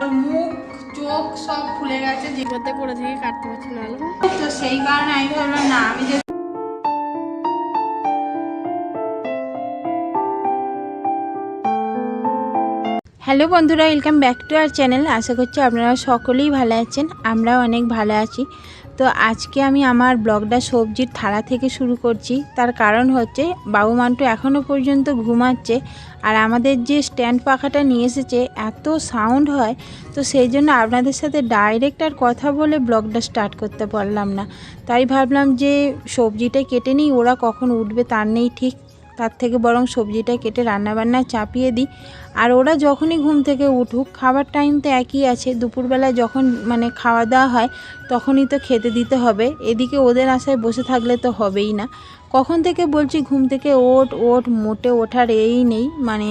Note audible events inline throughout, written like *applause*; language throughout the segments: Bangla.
মুখ চোখ সব ফুলে গেছে যে করে থেকে কাটতে পারছি না তো সেই কারণে আমি ভাবলাম না আমি যে হ্যালো বন্ধুরা welcome back to our channel. আশা করছি আপনারা সকলেই ভালো আছেন আমরাও অনেক ভালো আছি। তো আজকে আমি আমার ব্লগটা সবজির থালা থেকে শুরু করছি। তার কারণ হচ্ছে, বাবু মান্টু এখনও পর্যন্ত ঘুমাচ্ছে আর আমাদের যে স্ট্যান্ড পাখাটা নিয়ে এসেছে, এত সাউন্ড হয়। তো সেই জন্য আপনাদের সাথে ডাইরেক্ট আর কথা বলে ব্লগটা স্টার্ট করতে পারলাম না। তাই ভাবলাম যে সবজিটা কেটে নিই, ওরা কখন উঠবে তার নেই ঠিক তার থেকে বরং সবজিটা কেটে রান্নাবান্না চাপিয়ে দিই। আর ওরা যখনই ঘুম থেকে উঠুক, খাবার টাইম তো একই আছে। দুপুরবেলা যখন মানে খাওয়া দাওয়া হয়, তখনই তো খেতে দিতে হবে। এদিকে ওদের আশায় বসে থাকলে তো হবেই না। কখন থেকে বলছি ঘুম থেকে ওট ওট মোটে ওঠার এই নেই। মানে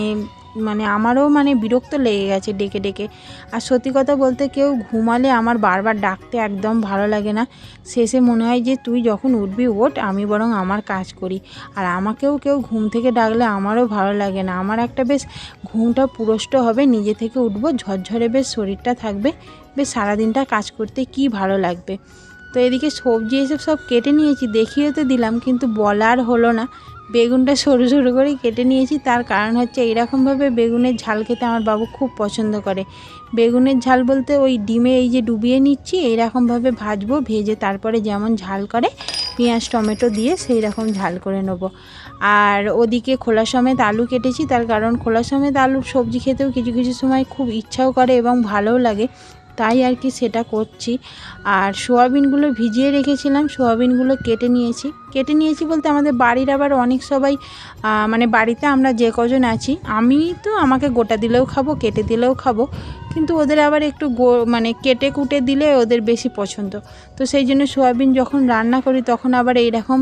মানে আমারও মানে বিরক্ত লেগে গেছে ডেকে ডেকে। আর সত্যি কথা বলতে কেউ ঘুমালে আমার বারবার ডাকতে একদম ভালো লাগে না। শেষে মনে হয় যে তুই যখন উঠবি, ওঠ, আমি বরং আমার কাজ করি। আর আমাকেও কেউ ঘুম থেকে ডাকলে আমারও ভালো লাগে না। আমার একটা বেশ ঘুমটা পুরষ্ট হবে, নিজে থেকে উঠবো, ঝরঝরে বেশ শরীরটা থাকবে, বেশ সারাদিনটা কাজ করতে কি ভালো লাগবে। তো এদিকে সবজি এসব সব কেটে নিয়েছি দেখিয়ে তো দিলাম, কিন্তু বলার হলো না। বেগুনটা সরু সরু করে কেটে নিয়েছি। তার কারণ হচ্ছে এইরকমভাবে বেগুনের ঝাল খেতে আমার বাবু খুব পছন্দ করে। বেগুনের ঝাল বলতে ওই ডিমে এই যে ডুবিয়ে নিচ্ছি, এইরকমভাবে ভাজবো, ভেজে তারপরে যেমন ঝাল করে পেঁয়াজ, টমেটো দিয়ে সেই রকম ঝাল করে নেব। আর ওদিকে খোলা সমেত আলু কেটেছি, তার কারণ খোলা সমেত আলুর সবজি খেতেও কিছু কিছু সময় খুব ইচ্ছাও করে এবং ভালোও লাগে। তাই আর কি সেটা করছি। আর সোয়াবিনগুলো ভিজিয়ে রেখেছিলাম, সোয়াবিনগুলো কেটে নিয়েছি। কেটে নিয়েছি বলতে আমাদের বাড়ির আবার অনেক সবাই মানে বাড়িতে আমরা যে কজন আছি, আমি তো আমাকে গোটা দিলেও খাব, কেটে দিলেও খাব। কিন্তু ওদের আবার একটু গো মানে কেটে কুটে দিলে ওদের বেশি পছন্দ। তো সেই জন্য সোয়াবিন যখন রান্না করি তখন আবার এইরকম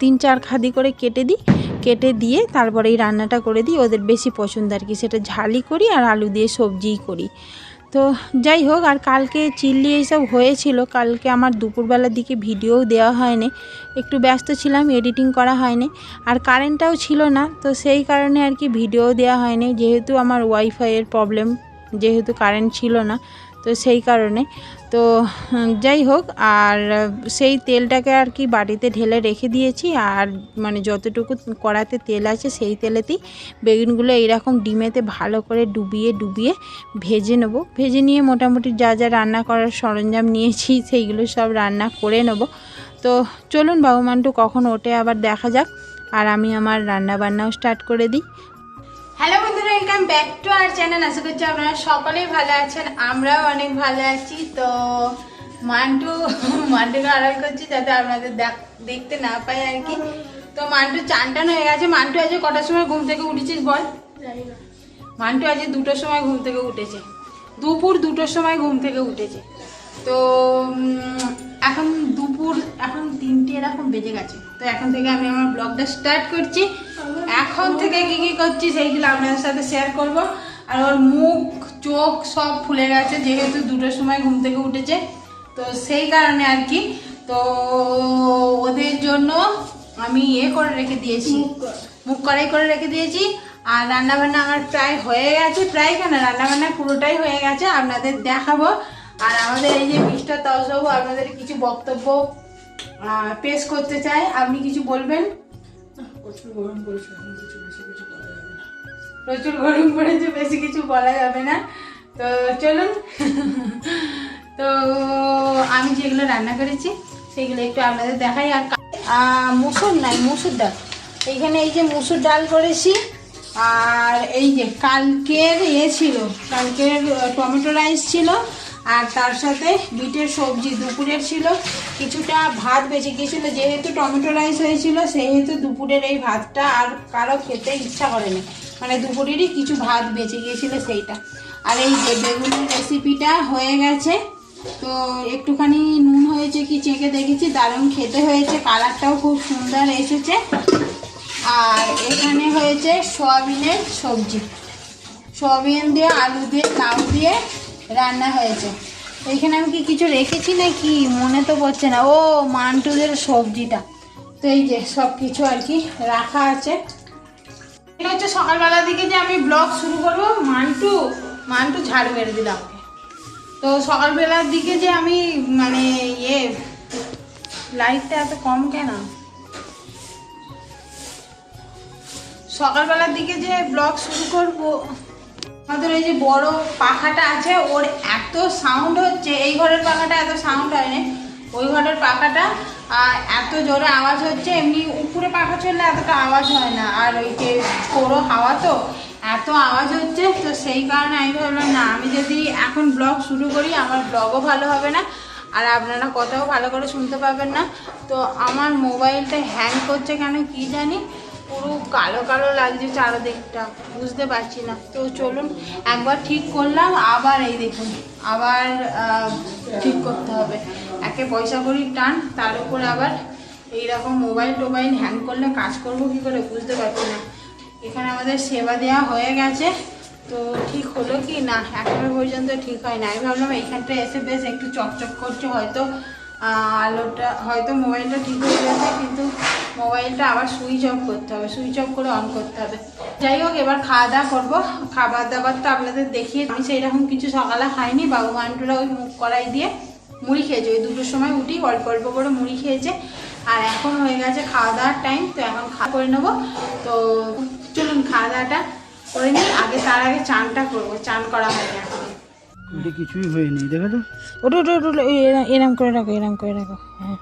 তিন চার খাদি করে কেটে দিই। কেটে দিয়ে তারপরে এই রান্নাটা করে দিই, ওদের বেশি পছন্দ আর কি। সেটা ঝালি করি আর আলু দিয়ে সবজিই করি। তো যাই হোক, আর কালকে চিল্লি এইসব হয়েছিল। কালকে আমার দুপুরবেলার দিকে ভিডিও দেওয়া হয়নি। একটু ব্যস্ত ছিলাম, এডিটিং করা হয়নি। আর কারেন্টটাও ছিল না, তো সেই কারণে আর কি ভিডিও দেওয়া হয়নি। যেহেতু আমার ওয়াইফাইয়ের প্রবলেম যেহেতু কারেন্ট ছিল না তো সেই কারণে। তো যাই হোক, আর সেই তেলটাকে আর কি বাটিতে ঢেলে রেখে দিয়েছি, আর মানে যতটুকু কড়াতে তেল আছে সেই তেলেতেই বেগুনগুলো এইরকম ডিমেতে ভালো করে ডুবিয়ে ডুবিয়ে ভেজে নেব। ভেজে নিয়ে মোটামুটি যা যা রান্না করার সরঞ্জাম নিয়েছি, সেইগুলো সব রান্না করে নেব। তো চলুন বাবু মান্টু, কখন ওঠে আবার দেখা যাক। আর আমি আমার রান্না বান্নাও স্টার্ট করে দিই। হ্যালো বন্ধুরা welcome back to our channel আশা করছি আপনারা সকলেই ভালো আছেন, আমরাও অনেক ভালো আছি। তো মান্টু, মান্টুকে আড়াল করছি যাতে আপনাদের দেখ- দেখতে না পাই আর কি। তো মান্টু চান টান হয়ে গেছে। মান্টু আজকে কটার সময় ঘুম থেকে উঠেছিস বল? মান্টু আজকে দুটোর সময় ঘুম থেকে উঠেছে। দুপুর দুটোর সময় ঘুম থেকে উঠেছে। তো এখন দুপুর এখন তিনটে এরকম বেজে গেছে। তো এখন থেকে আমি আমার ব্লগটা স্টার্ট করছি। এখন থেকে কি কি করছি সেইগুলো আপনাদের সাথে শেয়ার করব। আর ওর মুখ চোখ সব ফুলে গেছে যেহেতু দুটোর সময় ঘুম থেকে উঠেছে। তো সেই কারণে আর কি। তো ওদের জন্য আমি ইয়ে করে রেখে দিয়েছি। মুখ কড়াই করে রেখে দিয়েছি। আর রান্না বান্না আমার প্রায় হয়ে গেছে। প্রায় কেন? রান্নাবান্না পুরোটাই হয়ে গেছে। আপনাদের দেখাবো। আর আমাদের এই যে মিস্টার তাওসাবু আপনাদের কিছু বক্তব্য পেশ করতে চাই আপনি কিছু বলবেন? প্রচুর গরম পড়েছে কিছু বেশি কিছু করা যাবে না। প্রচুর গরম পড়েছে বেশি কিছু বলা যাবে না। তো চলুন। তো আমি যেগুলো রান্না করেছি সেগুলো একটু আপনাদের দেখাই। আর মুসুর নাই মুসুর ডাল। এইখানে এই যে মুসুর ডাল করেছি আর এই যে কালকের ইয়ে ছিল কালকের টমেটো রাইস ছিল আর তার সাথে বিটের সবজি, দুপুরের ছিল, কিছুটা ভাত বেঁচে গিয়েছিল, যেহেতু টমেটো রাইস হয়েছিল, সেহেতু দুপুরের এই ভাতটা আর কারও খেতে ইচ্ছা করেনি। মানে দুপুরেরই কিছু ভাত বেঁচে গিয়েছিল সেইটা। আর এই যে বেগুনের রেসিপিটা হয়ে গেছে, তো একটুখানি নুন হয়েছে কি চেখে দেখেছি, দারুণ খেতে হয়েছে, কালারটাও খুব সুন্দর এসেছে। আর এখানে হয়েছে সয়াবিনের সবজি। সয়াবিন দিয়ে, আলু দিয়ে, লাউ দিয়ে রান্না হয়েছে। এইখানে আমি কি কিছু রেখেছি নাকি? মনে তো পড়ছে না। ও, মান্টুদের সবজিটা। তো এই যে সব কিছু আর কি রাখা আছে। এটা হচ্ছে সকালবেলা দিকে যে আমি ব্লগ শুরু করব। মান্টু মান্টু ঝাড়ু মেরে দিলাম তো সকালবেলার দিকে যে আমি মানে ইয়ে লাইটটা এত কম কেন? সকালবেলার দিকে যে ব্লগ শুরু করব আমাদের এই যে বড় পাখাটা আছে, ওর এত সাউন্ড হচ্ছে, এই ঘরের পাখাটা এত সাউন্ড হয় না ওই ঘরের পাখাটা এত জোরে আওয়াজ হচ্ছে, এমনি উপরে পাখা চললে এতটা আওয়াজ হয় না। আর ওই যে পুরো হাওয়া তো, এত আওয়াজ হচ্ছে, তো সেই কারণে আমি ভাবলাম, না, আমি যদি এখন ব্লগ শুরু করি, আমার ব্লগও ভালো হবে না, আর আপনারা কথাও ভালো করে শুনতে পাবেন না। তো আমার মোবাইলটা হ্যাং করছে কেন, কি জানি? পুরো কালো কালো লাগছে চারদিকটা, বুঝতে পারছি না। তো চলুন, একবার ঠিক করলাম, আবার এই দেখুন, আবার ঠিক করতে হবে। একে পয়সা করি টান, তার উপর আবার এইরকম মোবাইল টোবাইল হ্যাং করলে কাজ করব কী করে, বুঝতে পারছি না। এখানে আমাদের সেবা দেওয়া হয়ে গেছে, তো ঠিক হলো কি না? এখনও পর্যন্ত ঠিক হয় না। আমি ভাবলাম এইখানটা এসে বেশ একটু চকচক করছে, হয়তো আলোটা হয়তো মোবাইলটা ঠিক হয়ে গেছে, কিন্তু মোবাইলটা আবার সুইচ অফ করতে হবে, সুইচ অফ করে অন করতে হবে। যাই হোক, এবার খাওয়া দাওয়া করব। খাবার দাবারটা আপনাদের দেখিয়ে আমি সেই রকম কিছু সকালে খাইনি, বাবু মান্টুরা ওই মুখ কড়াই দিয়ে মুড়ি খেয়েছে। ওই দুটোর সময় উঠি, অল্প অল্প করে মুড়ি খেয়েছে। আর এখন হয়ে গেছে খাওয়া দাওয়ার টাইম তো এখন খাওয়া করে নেব। তো চলুন, খাওয়া দাওয়াটা করে নিই। আগে তার আগে চানটা করব, চান করা হয়নি এখন। এটা কিছুই হয়নি দেখো তো। ওটা ওটা ওটা এরম করে রাখো এরম করে রাখো হ্যাঁ।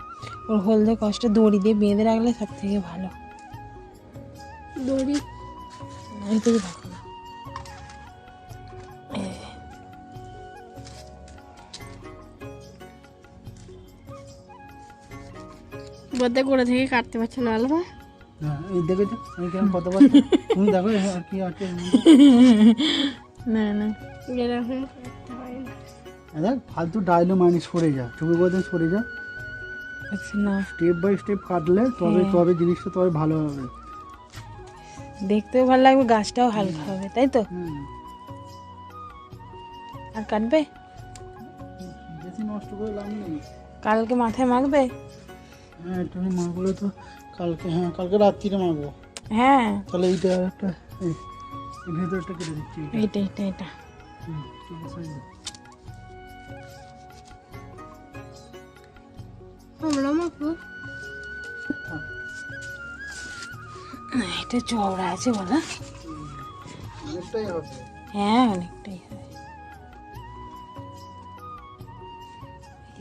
ওর হলদে কষ্ট দড়ি দিয়ে বেঁধে রাখলে সব থেকে ভালো। দড়ি? এই থেকে রাখো না বোধহয় করে থেকে কাটতে পারছে না আলবা এই দেখেছ আমি কেমন কথা বলছি। তুমি দেখো কি আছে না না। দেখ ফালতু ডায়লো মানে সরে যা তুমি বলতেন সরে যা। আচ্ছা না স্টেপ বাই স্টেপ কাটলে তবে হ্যাঁ। তবে জিনিসটা তবে ভালো হবে। দেখতেও ভালো লাগবে গাছটাও হালকা হবে তাই তো? আর কাটবে? বেশি নষ্ট করে লাভ নেই। কালকে মাথায় মাখবে? হ্যাঁ একটু মাখলে তো কালকে হ্যাঁ কালকে রাত্রিরে মাখবো। হ্যাঁ। তাহলে এইটা একটা ভেতরটা কেটে দিচ্ছি। এইটা। এইটা এটা এটা হুম, ঠিক আছে, এটা চওড়া আছে বলা। অনেকটাই হবে। হ্যাঁ অনেকটাই হবে।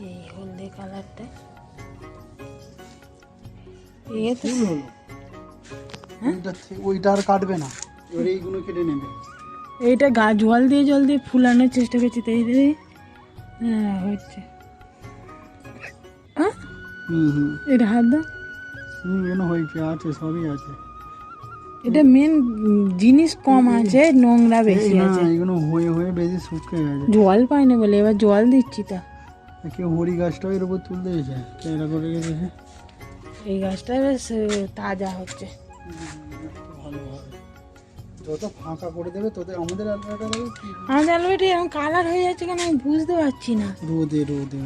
এই হলদে কালারটা। এ তো ওইটা আর কাটবে না। এবার এইগুলো কেটে নেবে। এইটা গা জল দিয়ে জল দিয়ে ফুলানোর চেষ্টা করছি তাই হ্যাঁ হচ্ছে। এটা হাত দাও। হুম এগুলো হয়েছে আছে সবই আছে। এটা মেন জিনিস কম আছে নোংরা বেশি আছে। এগুলো হয়ে হয়ে বেশি শুকিয়ে গেছে। জল পাই না বলে এবার জল দিচ্ছি তা। কেউ হরি গাছটাও এর উপর তুলতে দিয়েছে? কেরা করে গেছে এই গাছটা বেশ তাজা হচ্ছে। যত ফাঁকা করে দেবে তোদের আমাদের আলগাটা দেবে আমাদের আলুটা এরকম কালার হয়ে যাচ্ছে কেন আমি বুঝতে পারছি না। রোদে রোদে।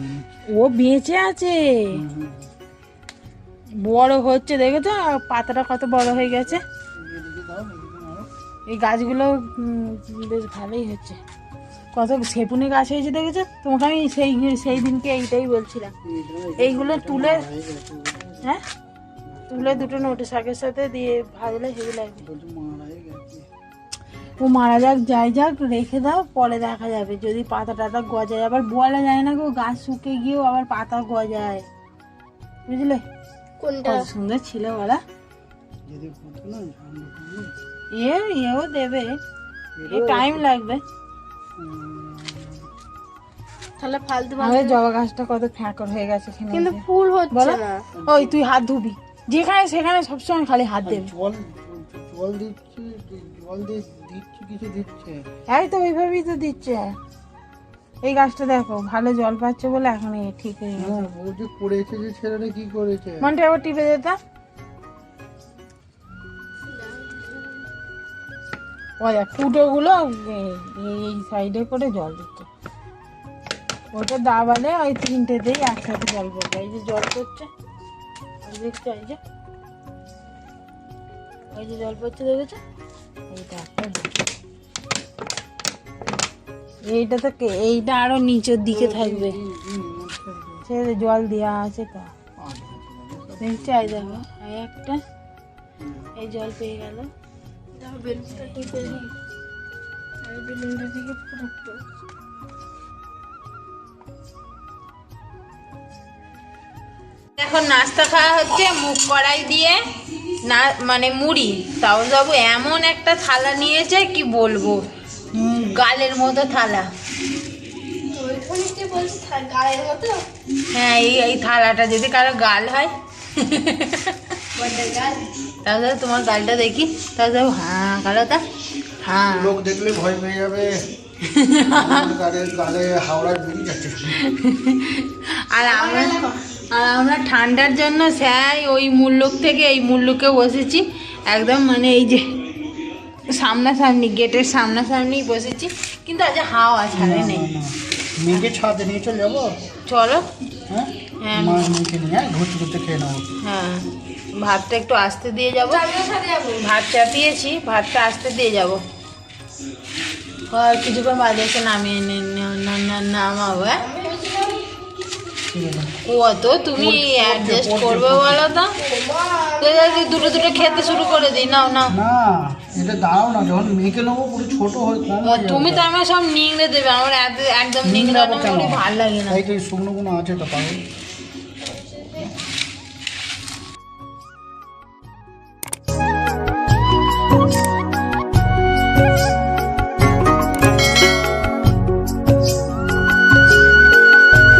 ও বেঁচে আছে। বড় হচ্ছে দেখো তো পাতাটা কত বড় হয়ে গেছে। এই গাছগুলো বেশ ভালোই হচ্ছে। কত সেপুনি গাছ হয়েছে দেখেছ? তোমাকে আমি সেই সেই দিনকে এইটাই বলছিলাম। এইগুলো তুলে হ্যাঁ? তুলে দুটো নোটে শাকের সাথে দিয়ে ভাজলে হেভি লাগবে। ও মারা যাক যাই যাক রেখে দাও পরে দেখা যাবে। যদি পাতা টাতা গজায় আবার বলা যায় না গো গাছ শুকে গিয়েও আবার পাতা গজায়। বুঝলে? কোনটা? সুন্দর ছিল বলা এ এও দেবে। এ টাইম লাগবে। তাহলে ফালতু আমাদের জবা গাছটা কত ফ্যাকর হয়ে গেছে এখানে কিন্তু ফুল হচ্ছে বলো? না। ওই তুই হাত ধুবি। যেখানে সেখানে সবসময় খালি হাত দেবে। জল দিচ্ছি জল দিচ্ছি কিছু দিচ্ছে। এই তো ওইভাবেই তো দিচ্ছে। এই গাছটা দেখো ভালো জল পাচ্ছে বলে এখন ঠিক হয়ে গেছে। ও যে পড়েছে যে ছেলেটা কি করেছে। মনটা আবার টিপে ওই ফুটোগুলো এই- সাইডে করে জল দিচ্ছে। ওটা দাবালে ওই তিনটেতেই একসাথে জল পড়বে। এই যে জল পড়ছে ওই এই যে ওই যে জল পড়ছে দেখেছ? এইটা এইটা তো কে- এইটা আরও নিচের দিকে থাকবে। সে জল দেওয়া আছে দেখছি? আই দেখো একটা। এই জল পেয়ে গেল। বেলুনটা টিপে বেলুনটা দিকে পুরো এখন নাস্তা খাওয়া হচ্ছে মুখ কড়াই দিয়ে। না মানে মুড়ি। তাও বাবু এমন একটা থালা নিয়েছে কি বলব? গালের মতো থালা। হ্যাঁ এই এই থালাটা যদি কারও গাল হয়। গাল? তাহলে তোমার গালটা দেখি। তাহলে হ্যাঁ গালটা। হ্যাঁ। লোক দেখলে ভয় পেয়ে যাবে। *laughs* আর আমরা আর আমরা ঠান্ডার জন্য স্যাই ওই মুল্লুক থেকে এই মুল্লুকে বসেছি। একদম মানে এই যে সামনাসামনি গেটের সামনাসামনি বসেছি। কিন্তু আজ হাওয়া ছাড়ে নেই। মেয়েকে ছাদে নিয়ে চলে যাব? চলো। হ্যাঁ? হ্যাঁ। মেয়েকে নিয়ে ঘুরতে ঘুরতে খেয়ে নেব হ্যাঁ। ভাতটা একটু আস্তে দিয়ে যাব। আমিও সাথে যাব। ভাত চাপিয়েছি ভাতটা আস্তে দিয়ে যাব। আর কিছুক্ষণ বাদে এসে নামিয়ে নামাবো হ্যাঁ? কত তুমি অ্যাডজাস্ট করবে বলো তো। তো দুটো দুটো খেতে শুরু করে দিই নাও নাও। না এটা দাঁড়াও না যখন মেয়েকে নেব পুরো ছোট হয়ে কম ও, যাবে। তুমি তো আমার সব নিংড়ে দেবে আমার একদম? ভালো লাগে না। এই শুকনো কোনো আছে তো পাগল